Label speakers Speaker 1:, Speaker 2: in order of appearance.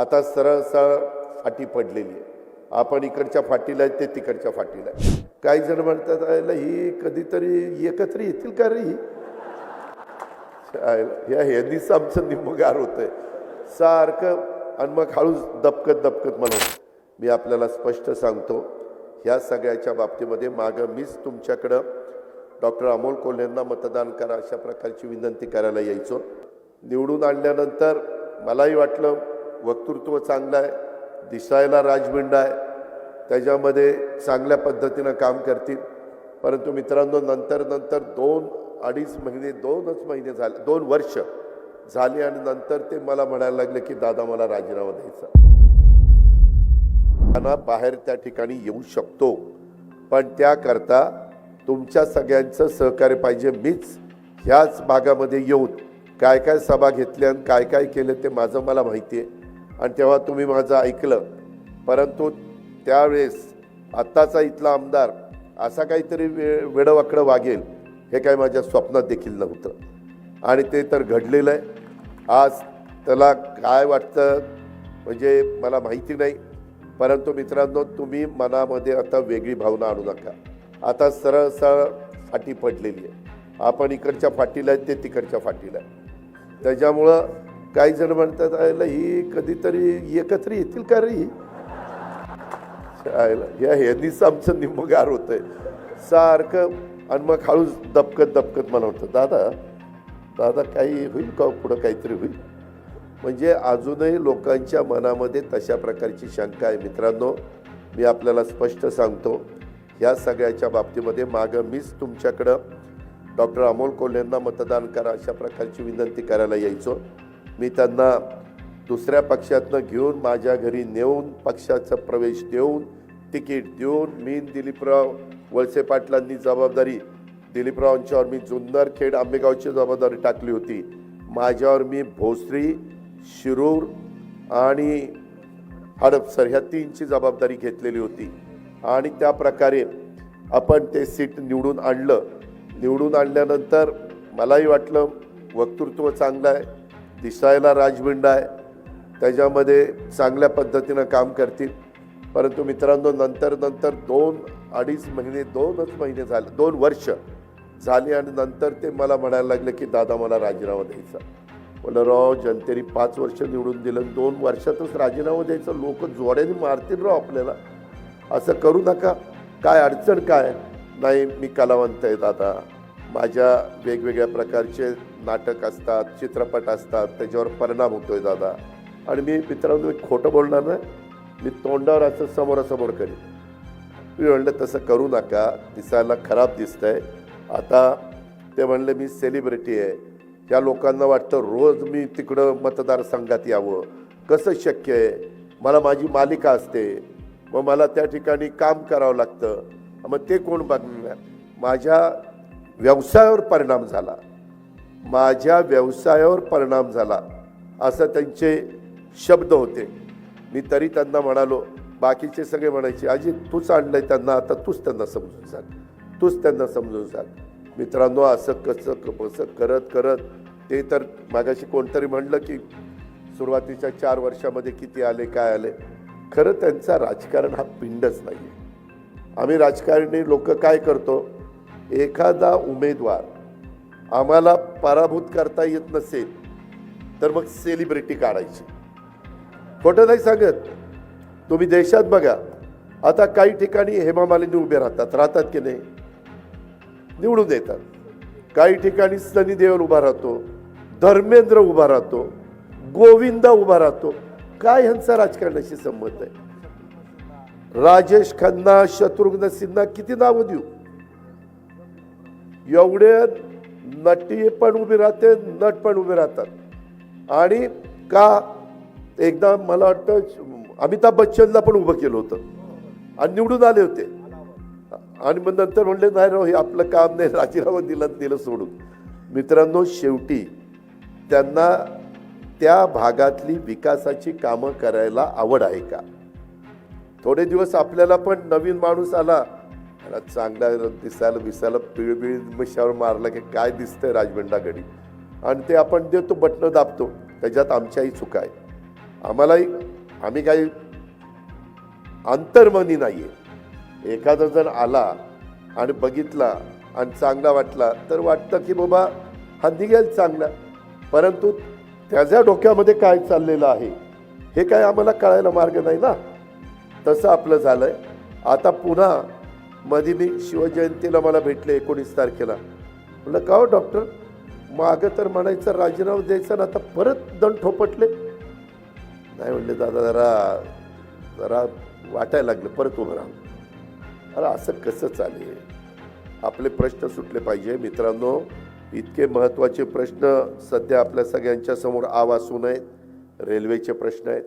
Speaker 1: आता सरळ सरळ फाटी पडलेली आहे. आपण इकडच्या फाटीला आहे ते तिकडच्या फाटीला आहे काही जण म्हणतात "आयला ही कधीतरी एकत्र येतील का रे ही? ह्या ह्यांनीच आमचं निम्मगार होतंय. सारखं आणि मग हळूच दबकत दबकत म्हणून मी आपल्याला स्पष्ट सांगतो ह्या सगळ्याच्या बाबतीमध्ये मागं मीच तुमच्याकडं डॉक्टर अमोल कोल्हेंना मतदान करा अशा प्रकारची विनंती करायला यायचो. निवडून आणल्यानंतर मलाही वाटलं वक्तृत्व चांगलं आहे दिसायला राजबिंड आहे त्याच्यामध्ये चांगल्या पद्धतीनं काम करतील. परंतु मित्रांनो नंतर नंतर दोन अडीच महिने दोनच महिने झाले दोन वर्ष झाली आणि नंतर ते मला म्हणायला लागले की दादा मला राजीनामा द्यायचा. त्यांना बाहेर त्या ठिकाणी येऊ शकतो पण त्याकरता तुमच्या सगळ्यांचं सहकार्य पाहिजे. मीच ह्याच भागामध्ये येऊन काय काय सभा घेतल्या आणि काय काय केलं ते माझं मला माहिती आहे. आणि तेव्हा तुम्ही माझं ऐकलं. परंतु त्यावेळेस आत्ताचा इथला आमदार असा काहीतरी वे वेडवाकडं वागेल हे काय माझ्या स्वप्नात देखील नव्हतं. आणि ते तर घडलेलं आहे. आज त्याला काय वाटतं म्हणजे मला माहिती नाही. परंतु मित्रांनो तुम्ही मनामध्ये आता वेगळी भावना आणू नका. आता सरळ सरळ फाटी पडलेली आहे. आपण इकडच्या फाटीला आहे ते तिकडच्या फाटीला आहे त्याच्यामुळं काही जण म्हणतात आयला ही कधीतरी एकत्र येतील का रे ही? आयला या ह्यांनीच आमचं निम्मगार होतंय. सारखं आणि मग हळूच दबकत दबकत मला वाटतं दादा दादा काही होईल का? पुढं काहीतरी होईल? म्हणजे अजूनही लोकांच्या मनामध्ये तशा प्रकारची शंका आहे. मित्रांनो मी आपल्याला स्पष्ट सांगतो या सगळ्याच्या बाबतीमध्ये मागं मीच तुमच्याकडं डॉक्टर अमोल कोल्हेंना मतदान करा अशा प्रकारची विनंती करायला यायचो. मी त्यांना दुसऱ्या पक्षातनं घेऊन माझ्या घरी नेऊन पक्षाचा प्रवेश देऊन तिकीट देऊन मी दिलीपराव वळसे पाटलांनी जबाबदारी दिलीपरावांच्यावर मी जुन्नर खेड आंबेगावची जबाबदारी टाकली होती. माझ्यावर मी भोसरी शिरूर आणि हडपसर ह्या तीनची जबाबदारी घेतलेली होती. आणि त्या प्रकारे आपण ते सीट निवडून आणलं. निवडून आणल्यानंतर मलाही वाटलं वक्तृत्व चांगलं आहे. दिसायला राजबिंड आहे. त्याच्यामध्ये चांगल्या पद्धतीनं काम करतील. परंतु मित्रांनो नंतर नंतर दोन अडीच महिने दोनच महिने झाले दोन वर्ष झाली आणि नंतर ते मला म्हणायला लागले की दादा मला राजीनामा द्यायचा. म्हणलं राव जनतेने पाच वर्ष निवडून दिलं दोन वर्षातच राजीनामा द्यायचं. लोक जोड्याने मारतील राव आपल्याला. असं करू नका. काय अडचण काय? नाही मी कलावंत आहे दादा. माझ्या वेगवेगळ्या प्रकारचे नाटक असतात चित्रपट असतात त्याच्यावर परिणाम होतो आहे दादा. आणि मी मित्रांनो मी खोटं बोलणार नाही. मी तोंडावर असं समोरासमोर करीन. मी म्हणलं तसं करू नका. दिसायला खराब दिसतंय. आता ते म्हणले मी सेलिब्रिटी आहे. या लोकांना वाटतं रोज मी तिकडं मतदारसंघात यावं. कसं शक्य आहे? मला माझी मालिका असते. मग मला त्या ठिकाणी काम करावं लागतं. मग ते कोण बघणार? माझ्या व्यवसायावर परिणाम झाला. माझ्या व्यवसायावर परिणाम झाला असं त्यांचे शब्द होते. मी तरी त्यांना म्हणालो बाकीचे सगळे म्हणायचे अजी तूच आणलंय त्यांना आता तूच त्यांना समजून सांग. तूच त्यांना समजून सांग. मित्रांनो असं कसं कसं करत करत ते तर मागाशी कोणतरी म्हणलं की सुरुवातीच्या चार वर्षामध्ये किती आले काय आले. खरं त्यांचा राजकारण हा पिंडच नाही आहे आम्ही राजकारणी लोक काय करतो? एखादा उमेदवार आम्हाला पराभूत करता येत नसेल तर मग सेलिब्रिटी काढायची. खोटं नाही सांगत. तुम्ही देशात बघा. आता काही ठिकाणी हेमा मालिनी उभे राहतात. राहतात की नाही? निवडून येतात काही ठिकाणी सनी देवल उभा राहतो धर्मेंद्र उभा राहतो गोविंदा उभा राहतो. काय ह्यांचा राजकारणाशी संबंध आहे? राजेश खन्ना शत्रुघ्न सिन्हा किती नावं देऊ? एवढे नटी पण उभे राहते नट पण उभे राहतात. आणि का एकदा मला वाटतं अमिताभ बच्चनला पण उभं केलं होतं. आणि निवडून आले होते. आणि मग नंतर म्हणले नाही राव हे आपलं काम नाही राजीनामा दिलं दिलं सोडून. मित्रांनो शेवटी त्यांना त्या भागातली विकासाची कामं करायला आवड आहे का? थोडे दिवस आपल्याला पण नवीन माणूस आला त्याला चांगला दिसायला बिसायला पिळबिळ मिशावर मारला की काय दिसतंय राजबंडाकडे. आणि ते आपण देतो बटणं दाबतो त्याच्यात आमच्याही चुका आहे आम्हालाही आम्ही काही अंतर्मनी नाही आहे एखादा जण आला आणि बघितला आणि चांगला वाटला तर वाटतं की बाबा हा निघेल चांगला. परंतु त्याच्या डोक्यामध्ये काय चाललेलं आहे हे काय आम्हाला कळायला मार्ग नाही ना? तसं आपलं झालं आहे आता पुन्हा मध्ये मी शिवजयंतीला मला भेटले एकोणीस तारखेला. म्हटलं का हो डॉक्टर? मागं तर म्हणायचं राजीनामा द्यायचा ना आता परत दंड ठोपटले. नाही म्हणले दादा जरा जरा वाटायला लागलं परत उभं राहून. अरे असं कसं चालेल? आपले प्रश्न सुटले पाहिजे मित्रांनो. इतके महत्त्वाचे प्रश्न सध्या आपल्या सगळ्यांच्या समोर आवासून आहेत. रेल्वेचे प्रश्न आहेत.